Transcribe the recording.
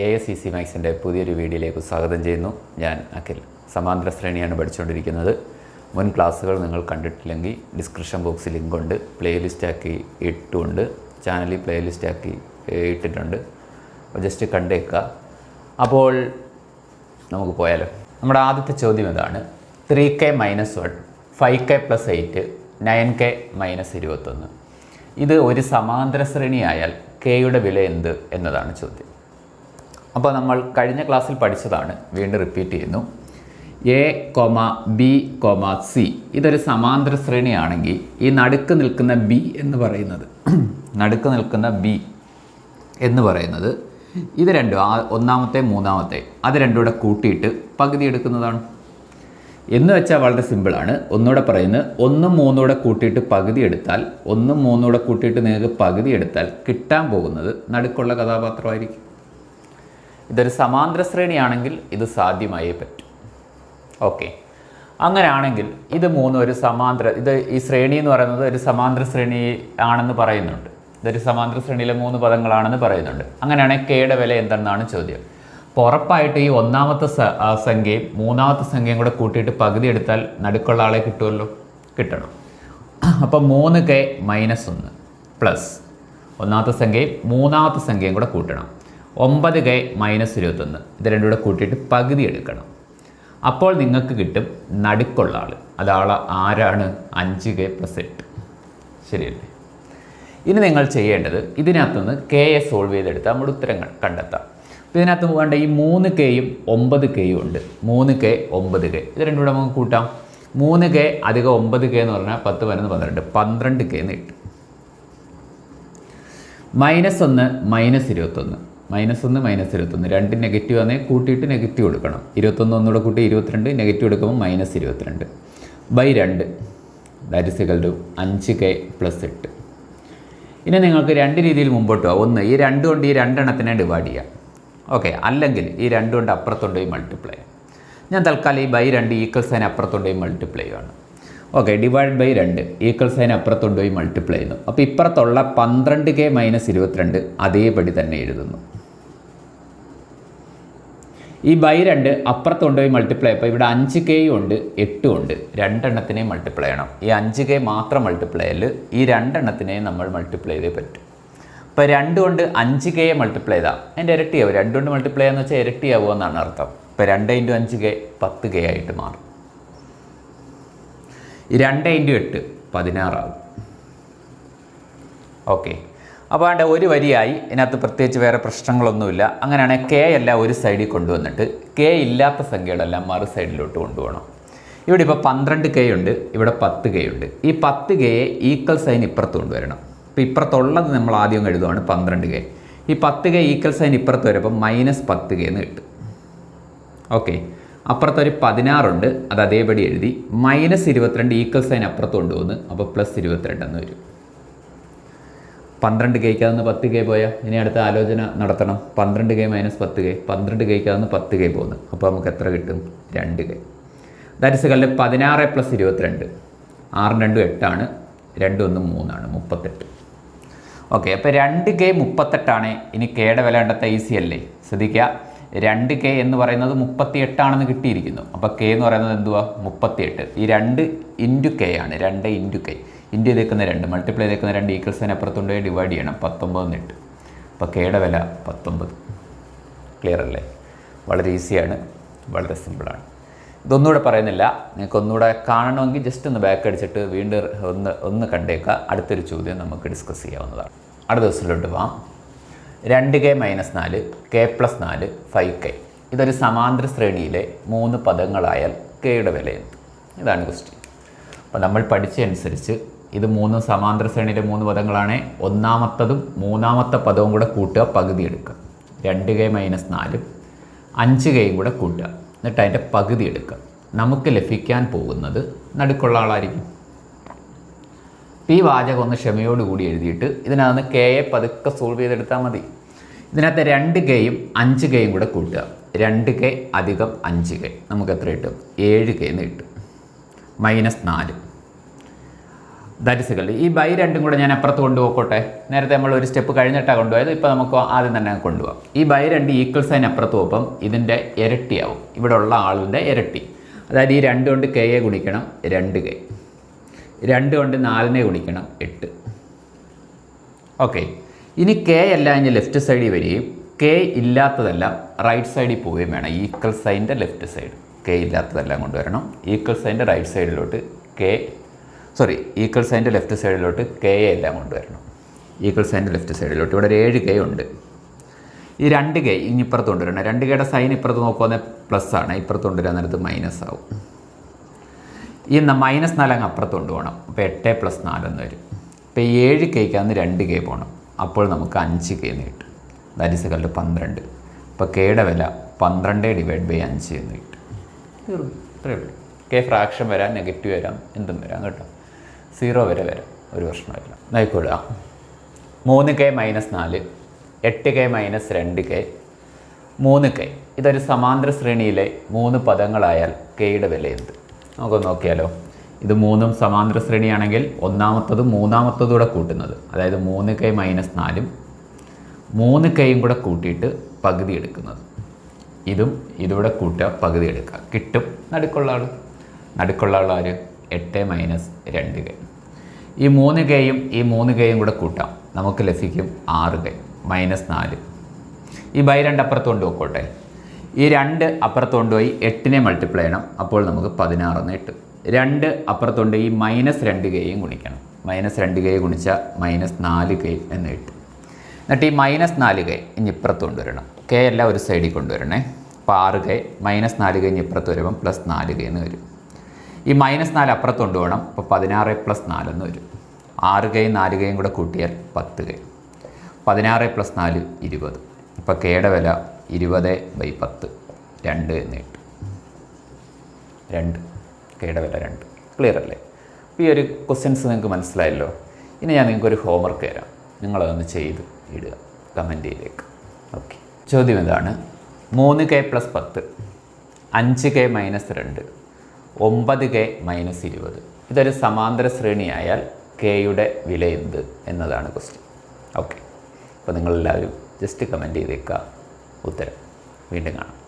A S C C മാക്സിന്റെ പുതിയൊരു വീഡിയോയിലേക്ക് സ്വാഗതം ചെയ്യുന്നു. ഞാൻ അഖിൽ. സമാന്തര ശ്രേണിയാണ് പഠിച്ചുകൊണ്ടിരിക്കുന്നത്. മുൻ ക്ലാസ്സുകൾ നിങ്ങൾ കണ്ടിട്ടില്ലെങ്കിൽ ഡിസ്ക്രിപ്ഷൻ ബോക്സിൽ ലിങ്ക് ഉണ്ട്. പ്ലേലിസ്റ്റാക്കി ഇട്ടുണ്ട് ചാനലിൽ പ്ലേലിസ്റ്റാക്കി ഇട്ടിട്ടുണ്ട്. ജസ്റ്റ് കണ്ടേക്കുക. അപ്പോൾ നമുക്ക് പോയാലോ. നമ്മുടെ ആദ്യത്തെ ചോദ്യം ഇതാണ്. Three K minus one five K plus eight nine K minus ഇരുപത്തൊന്ന്. ഇത് ഒരു സമാന്തര ശ്രേണിയായാൽ കെയുടെ വില എന്ത് എന്നതാണ് ചോദ്യം. അപ്പോൾ നമ്മൾ കഴിഞ്ഞ ക്ലാസ്സിൽ പഠിച്ചതാണ് വീണ്ടും റിപ്പീറ്റ് ചെയ്യുന്നു. A comma B comma C ഇതൊരു സമാന്തര ശ്രേണിയാണെങ്കിൽ ഈ നടുക്ക് നിൽക്കുന്ന ബി എന്ന് പറയുന്നത് നടുക്ക് നിൽക്കുന്ന ബി എന്ന് പറയുന്നത് ഇത് രണ്ടും ആ ഒന്നാമത്തെ മൂന്നാമത്തെ അത് രണ്ടും കൂടെ കൂട്ടിയിട്ട് പകുതി എടുക്കുന്നതാണ്. എന്ന് വെച്ചാൽ വളരെ സിമ്പിളാണ് ഒന്നുകൂടെ പറയുന്നത് ഒന്നും മൂന്നൂടെ കൂടെ കൂട്ടിയിട്ട് പകുതി എടുത്താൽ ഒന്നും മൂന്നൂടെ കൂടെ കൂട്ടിയിട്ട് നിങ്ങൾക്ക് പകുതി എടുത്താൽ കിട്ടാൻ പോകുന്നത് നടുക്കുള്ള കഥാപാത്രമായിരിക്കും. ഇതൊരു സമാന്തര ശ്രേണിയാണെങ്കിൽ ഇത് സാധ്യമായേ പറ്റും. ഓക്കെ. അങ്ങനെയാണെങ്കിൽ ഇത് മൂന്നും ഒരു സമാന്തര ഇത് ഈ ശ്രേണി എന്ന് പറയുന്നത് ഒരു സമാന്തര ശ്രേണി ആണെന്ന് പറയുന്നുണ്ട്. ഇതൊരു സമാന്തര ശ്രേണിയിലെ മൂന്ന് പദങ്ങളാണെന്ന് പറയുന്നുണ്ട്. അങ്ങനെയാണെങ്കിൽ കെയുടെ വില എന്തെന്നാണ് ചോദ്യം. അപ്പോൾ ഉറപ്പായിട്ട് ഈ ഒന്നാമത്തെ സംഖ്യയും മൂന്നാമത്തെ സംഖ്യയും കൂടെ കൂട്ടിയിട്ട് പകുതി എടുത്താൽ നടുക്കുള്ള ആളെ കിട്ടുമല്ലോ കിട്ടണം. അപ്പം മൂന്ന് കെ മൈനസ് ഒന്ന് പ്ലസ് ഒന്നാമത്തെ സംഖ്യയും മൂന്നാമത്തെ സംഖ്യയും കൂടെ കൂട്ടണം. ഒമ്പത് കെ മൈനസ് ഇരുപത്തൊന്ന്. ഇത് രണ്ടും കൂടെ കൂട്ടിയിട്ട് പകുതി എടുക്കണം. അപ്പോൾ നിങ്ങൾക്ക് കിട്ടും നടുക്കുള്ള ആൾ അതാൾ ആരാണ്? അഞ്ച് കെ പ്ലസ് എട്ട്. ശരിയല്ലേ? ഇനി നിങ്ങൾ ചെയ്യേണ്ടത് ഇതിനകത്തുനിന്ന് കെ എ സോൾവ് ചെയ്തെടുത്ത് നമ്മുടെ ഉത്തരങ്ങൾ കണ്ടെത്താം. അപ്പോൾ ഇതിനകത്ത് വേണ്ട ഈ മൂന്ന് കെയും ഒമ്പത് കെയും ഉണ്ട്. മൂന്ന് കെ ഒമ്പത് കെ. ഇത് രണ്ടും കൂടെ നമുക്ക് കൂട്ടാം. മൂന്ന് കെ അധികം ഒമ്പത് കെ എന്ന് പറഞ്ഞാൽ പത്ത് പതിനൊന്ന് പന്ത്രണ്ട്. പന്ത്രണ്ട് കെ എന്ന് കിട്ടും. മൈനസ് ഒന്ന് മൈനസ് ഇരുപത്തൊന്ന്. മൈനസ് ഒന്ന് മൈനസ് ഇരുപത്തൊന്ന്. രണ്ട് നെഗറ്റീവ് ആണെങ്കിൽ കൂട്ടിയിട്ട് നെഗറ്റീവ് എടുക്കണം ഇരുപത്തൊന്ന് ഒന്നുകൂടെ കൂട്ടി ഇരുപത്തിരണ്ട് നെഗറ്റീവ് എടുക്കുമ്പോൾ മൈനസ് ഇരുപത്തിരണ്ട്. ബൈ രണ്ട്. ദാറ്റ് ഇസ് ഇക്കൽ ടു അഞ്ച് കെ പ്ലസ് എട്ട്. ഇനി നിങ്ങൾക്ക് രണ്ട് രീതിയിൽ മുമ്പോട്ട് പോകാം ഒന്ന് ഈ രണ്ട് കൊണ്ട് ഈ രണ്ടെണ്ണത്തിനെ ഡിവൈഡ് ചെയ്യാം. ഓക്കെ അല്ലെങ്കിൽ ഈ രണ്ട് കൊണ്ട് അപ്പുറത്തുകൊണ്ടുപോയി മൾട്ടിപ്ലൈ ഞാൻ തൽക്കാലം ഈ ബൈ രണ്ട് ഈക്വൽ സൈൻ അപ്പുറത്തുകൊണ്ടുപോയി മൾട്ടിപ്ലൈ ആണ് ഓക്കെ ഡിവൈഡ് ബൈ രണ്ട് ഈക്വൽ സൈൻ അപ്പുറത്തുകൊണ്ടുപോയി മൾട്ടിപ്ലൈ ചെയ്യുന്നു. അപ്പോൾ ഇപ്പുറത്തുള്ള പന്ത്രണ്ട് കെ മൈനസ് ഇരുപത്തിരണ്ട് അതേപടി തന്നെ എഴുതുന്നു. ഈ ബൈ രണ്ട് അപ്പുറത്ത് കൊണ്ടുപോയി മൾട്ടിപ്ലൈ അപ്പോൾ ഇവിടെ അഞ്ച് കെയും ഉണ്ട് എട്ടും ഉണ്ട്. രണ്ടെണ്ണത്തിനെയും മൾട്ടിപ്ലൈ ചെയ്യണം. ഈ അഞ്ച് കെ മാത്രം മൾട്ടിപ്ലൈ ചെയ്യൽ ഈ രണ്ടെണ്ണത്തിനെയും നമ്മൾ മൾട്ടിപ്ലൈ ചെയ്തേ പറ്റും. അപ്പോൾ രണ്ട് കൊണ്ട് അഞ്ച് കെയെ മൾട്ടിപ്ലൈ ചെയ്താൽ അതിന്റെ ഇരട്ടിയാവും രണ്ട് കൊണ്ട് മൾട്ടിപ്ലൈ ചെയ്യാന്ന് വെച്ചാൽ ഇരട്ടിയാവുക എന്നാണ് അർത്ഥം. ഇപ്പോൾ രണ്ട് ഇന്റു അഞ്ച് കെ പത്ത് കെ ആയിട്ട് മാറും. രണ്ട് ഇന്റു എട്ട് പതിനാറാവും. ഓക്കെ അപ്പോൾ അതിന്റെ ഒരു വരിയായി. ഇതിനകത്ത് പ്രത്യേകിച്ച് വേറെ പ്രശ്നങ്ങളൊന്നുമില്ല. അങ്ങനെയാണെങ്കിൽ കെ എല്ലാം ഒരു സൈഡിൽ കൊണ്ടുവന്നിട്ട് കെ ഇല്ലാത്ത സംഖ്യകളെല്ലാം മറു സൈഡിലോട്ട് കൊണ്ടുപോകണം. ഇവിടെ ഇപ്പോൾ പന്ത്രണ്ട് കെ ഉണ്ട് ഇവിടെ പത്ത് കെ ഉണ്ട്. ഈ പത്ത് കെയെ ഈക്വൽ സൈൻ ഇപ്പുറത്ത് കൊണ്ടുവരണം. ഇപ്പോൾ ഇപ്പുറത്തുള്ളത് നമ്മൾ ആദ്യം എഴുതുവാണ് പന്ത്രണ്ട് കെ ഈ പത്ത് കെ ഈക്വൽ സൈൻ ഇപ്പുറത്ത് വരുമ്പോൾ മൈനസ് പത്ത് കെ എന്ന് കിട്ടും. ഓക്കെ അപ്പുറത്തൊരു പതിനാറുണ്ട് അത് അതേപടി എഴുതി. മൈനസ് ഇരുപത്തിരണ്ട് ഈക്വൽ സൈൻ അപ്പുറത്ത് കൊണ്ടുപോകുന്നു അപ്പോൾ പ്ലസ് ഇരുപത്തിരണ്ട് എന്ന് വരും. പന്ത്രണ്ട് കെയ്ക്കാവുന്ന പത്ത് കെ പോയാൽ ഇനി അടുത്ത ആലോചന നടത്തണം. പന്ത്രണ്ട് കെ മൈനസ് പത്ത് കെ പന്ത്രണ്ട് കെയ്ക്കാവുന്ന പത്ത് കെ പോകുന്നു അപ്പോൾ നമുക്ക് എത്ര കിട്ടും? രണ്ട് കെ ദാറ്റ് കല്ല് പതിനാറ് പ്ലസ് ഇരുപത്തിരണ്ട്. ആറ് രണ്ടും എട്ടാണ്. രണ്ടും ഒന്നും മൂന്നാണ്. മുപ്പത്തെട്ട്. ഓക്കെ അപ്പോൾ രണ്ട് കെ മുപ്പത്തെട്ടാണ്. ഇനി കെയുടെ വില കണ്ടെത്താൻ ഈസി അല്ലേ? ശ്രദ്ധിക്കുക രണ്ട് കെ എന്ന് പറയുന്നത് മുപ്പത്തി എട്ടാണെന്ന് കിട്ടിയിരിക്കുന്നു. അപ്പോൾ കെ എന്ന് പറയുന്നത് എന്തുവാ? മുപ്പത്തിയെട്ട്. ഈ രണ്ട് ഇന്റു കെ ആണ്. രണ്ട് ഇന്റു കെ. ഇന്റു ചെയ്തേക്കുന്ന രണ്ട് മൾട്ടിപ്ലൈ ചെയ്തേക്കുന്ന രണ്ട് ഈക്വൽസ് തന്നെ അപ്പുറത്തുണ്ട് ഡിവൈഡ് ചെയ്യണം. പത്തൊമ്പത് എന്നിട്ട് അപ്പോൾ കെയുടെ വില പത്തൊമ്പത്. ക്ലിയർ അല്ലേ? വളരെ ഈസിയാണ് വളരെ സിമ്പിളാണ് ഇതൊന്നുകൂടെ പറയുന്നില്ല. നിങ്ങൾക്ക് ഒന്നുകൂടെ കാണണമെങ്കിൽ ജസ്റ്റ് ഒന്ന് ബാക്ക് അടിച്ചിട്ട് വീണ്ടും ഒന്ന് ഒന്ന് കണ്ടേക്കുക അടുത്തൊരു ചോദ്യം നമുക്ക് ഡിസ്കസ് ചെയ്യാവുന്നതാണ്. അടുത്ത ദിവസത്തിലോട്ട് പോവാം. രണ്ട് കെ മൈനസ് നാല് കെ പ്ലസ് നാല് ഫൈവ് കെ ഇതൊരു സമാന്തര ശ്രേണിയിലെ മൂന്ന് പദങ്ങളായാൽ കെയുടെ വില എന്ത് ഇതാണ് ക്വസ്റ്റ്യൻ അപ്പോൾ നമ്മൾ പഠിച്ചതനുസരിച്ച് ഇത് മൂന്ന് സമാന്തര ശ്രേണിയിലെ മൂന്ന് പദങ്ങളാണ്. ഒന്നാമത്തതും മൂന്നാമത്തെ പദവും കൂടെ കൂട്ടുക പകുതി എടുക്കുക. രണ്ട് കെ മൈനസ് നാലും. അഞ്ച് കെയും കൂടെ കൂട്ടുക. എന്നിട്ട് അതിന്റെ പകുതി എടുക്കുക. നമുക്ക് ലഭിക്കാൻ പോകുന്നത് നടുക്കുള്ള ആളായിരിക്കും. ഈ വാചകം ഒന്ന് ക്ഷമയോടുകൂടി എഴുതിയിട്ട് ഇതിനകത്ത് കെയെ പതുക്കെ സോൾവ് ചെയ്തെടുത്താൽ മതി. ഇതിനകത്ത് രണ്ട് കെയും അഞ്ച് കെയും കൂടെ കൂട്ടുക. രണ്ട് കെ അധികം അഞ്ച് കെ. നമുക്ക് എത്ര കിട്ടും? ഏഴ് കെ എന്ന് കിട്ടും. മൈനസ് നാല്. ദാറ്റ് ഇസ് ഈ ബൈ രണ്ടും കൂടെ ഞാൻ അപ്പുറത്ത് കൊണ്ടുപോക്കോട്ടെ നേരത്തെ നമ്മൾ ഒരു സ്റ്റെപ്പ് കഴിഞ്ഞിട്ടാണ് കൊണ്ടുപോയത് ഇപ്പോൾ നമുക്ക് ആദ്യം തന്നെ കൊണ്ടുപോകാം ഈ ബൈ രണ്ട് ഈക്വൽ സൈൻ അപ്പുറത്ത് പോകുമ്പം ഇതിന്റെ ഇരട്ടിയാവും. ഇവിടെ ഉള്ള ആളിന്റെ ഇരട്ടി. അതായത് ഈ രണ്ട് കൊണ്ട് കെ എ ഗുണിക്കണം രണ്ട് കെ രണ്ട് കൊണ്ട് നാലിനെ ഗുണിക്കണം എട്ട്. ഓക്കെ. ഇനി കെ എല്ലാം ഇനി ലെഫ്റ്റ് സൈഡിൽ വരികയും കെ ഇല്ലാത്തതെല്ലാം റൈറ്റ് സൈഡിൽ പോവുകയും വേണം. ഈക്വൽ സൈന്റെ ലെഫ്റ്റ് സൈഡ് കെ ഇല്ലാത്തതെല്ലാം കൊണ്ടുവരണം. ഈക്വൽ സൈന്റെ റൈറ്റ് സൈഡിലോട്ട് കെ സോറി ഈക്വൽ സൈന്റെ ലെഫ്റ്റ് സൈഡിലോട്ട് കെ എല്ലാം കൊണ്ടുവരണം. ഈക്വൽ സൈന്റെ ലെഫ്റ്റ് സൈഡിലോട്ട് ഇവിടെ ഒരു ഏഴ് കെ ഉണ്ട്. ഈ രണ്ട് കെ ഇനി ഇപ്പുറത്ത് കൊണ്ടുവരണം. രണ്ട് കെയുടെ സൈൻ ഇപ്പുറത്ത് നോക്കുവാണെങ്കിൽ പ്ലസ് ആണ്. ഇപ്പുറത്ത് കൊണ്ടുവരാൻ നേരത്ത് മൈനസ് ആവും. ഈ മൈനസ് നാലങ്ങ് അപ്പുറത്ത് കൊണ്ടുപോകണം. അപ്പോൾ എട്ട് പ്ലസ് നാലെന്ന് വരും. ഇപ്പോൾ ഈ ഏഴ് കേക്കാന്ന് രണ്ട് കെ പോകണം അപ്പോൾ നമുക്ക് അഞ്ച് കെ എന്ന് കിട്ടും. ദാറ്റ് ഇസ് കല്ല് പന്ത്രണ്ട്. അപ്പോൾ കെയുടെ വില പന്ത്രണ്ട് ഡിവൈഡ് ബൈ അഞ്ച് എന്ന് കിട്ടും. ഇത്രയേ ഉള്ളൂ. കെ ഫ്രാക്ഷൻ വരാം നെഗറ്റീവ് വരാം എന്തും വരാം കേട്ടോ. സീറോ വരെ വരാം. ഒരു പ്രശ്നമില്ല നോക്കിക്കൊള്ളുക മൂന്ന് കെ മൈനസ് നാല് എട്ട് കെ മൈനസ് രണ്ട് കെ മൂന്ന് കെ. ഇതൊരു സമാന്തര ശ്രേണിയിലെ മൂന്ന് പദങ്ങളായാൽ കെയുടെ വില എന്ത് നമുക്കൊന്ന് നോക്കിയാലോ. ഇത് മൂന്നും സമാന്തര ശ്രേണിയാണെങ്കിൽ ഒന്നാമത്തതും മൂന്നാമത്തതും കൂടെ കൂട്ടുന്നത്. അതായത് മൂന്ന് കെ മൈനസ് നാലും മൂന്ന് കെയും കൂടെ കൂട്ടിയിട്ട് പകുതി എടുക്കുന്നത്. ഇതും ഇതൂടെ കൂട്ടുക പകുതി എടുക്കുക. കിട്ടും. നടുക്കുള്ള ആൾ നടുക്കുള്ള ആൾ ആര്? എട്ട് മൈനസ് രണ്ട് കെ. ഈ മൂന്ന് കെയും ഈ മൂന്ന് കെയും കൂടെ കൂട്ടാം. നമുക്ക് ലഭിക്കും ആറ് കെ മൈനസ് നാല്. ഈ ബൈ രണ്ട് അപ്പുറത്ത് കൊണ്ട് പോയിക്കോട്ടെ ഈ രണ്ട് അപ്പുറത്ത് കൊണ്ടുപോയി എട്ടിനെ മൾട്ടിപ്ലൈ ചെയ്യണം. അപ്പോൾ നമുക്ക് പതിനാറെന്ന് കിട്ടും. രണ്ട് അപ്പുറത്ത് കൊണ്ട് ഈ മൈനസ് രണ്ട് കെയും ഗുണിക്കണം. മൈനസ് രണ്ട് കെ ഗുണിച്ചാൽ മൈനസ് നാല് കെ എന്ന് കിട്ടും. എന്നിട്ട് ഈ മൈനസ് നാല് കെ ഇനി ഇപ്പുറത്ത് കൊണ്ടുവരണം കെ എല്ലാം ഒരു സൈഡിൽ കൊണ്ടുവരണേ അപ്പോൾ ആറ് കെ മൈനസ് നാല് കെ ഇനി ഇപ്പുറത്ത് വരുമ്പം പ്ലസ് നാല് കെ എന്ന് വരും. ഈ മൈനസ് നാല് അപ്പുറത്ത് കൊണ്ടുപോകണം അപ്പോൾ പതിനാറ് പ്ലസ് നാലെന്ന് വരും. ആറ് കൈയും നാല് കൈയും കൂടെ കൂട്ടിയാൽ പത്ത് കൈ. പതിനാറ് പ്ലസ് നാല് ഇരുപത്. അപ്പോൾ കെയുടെ വില ഇരുപത് ബൈ പത്ത്. രണ്ട് എന്ന് കിട്ടും. രണ്ട്. കെയുടെ വില രണ്ട്. ക്ലിയർ അല്ലേ? അപ്പോൾ ഈ ഒരു ക്വസ്റ്റ്യൻസ് നിങ്ങൾക്ക് മനസ്സിലായല്ലോ. ഇനി ഞാൻ നിങ്ങൾക്കൊരു ഹോംവർക്ക് തരാം. നിങ്ങളതൊന്ന് ചെയ്ത് ഇടുക. കമന്റിലേക്ക് ഓക്കെ ചോദ്യം ഇതാണ്. മൂന്ന് കെ പ്ലസ് പത്ത്. അഞ്ച് കെ മൈനസ് രണ്ട്. ഒമ്പത് കെ മൈനസ് ഇരുപത്. ഇതൊരു സമാന്തര ശ്രേണിയായാൽ കെയുടെ വില എന്ത് എന്നതാണ് ക്വസ്റ്റ്യൻ ഓക്കെ അപ്പോൾ നിങ്ങളെല്ലാവരും ജസ്റ്റ് കമന്റ് ചെയ്തേക്കുക ഉത്തരം. വീണ്ടും കാണാം.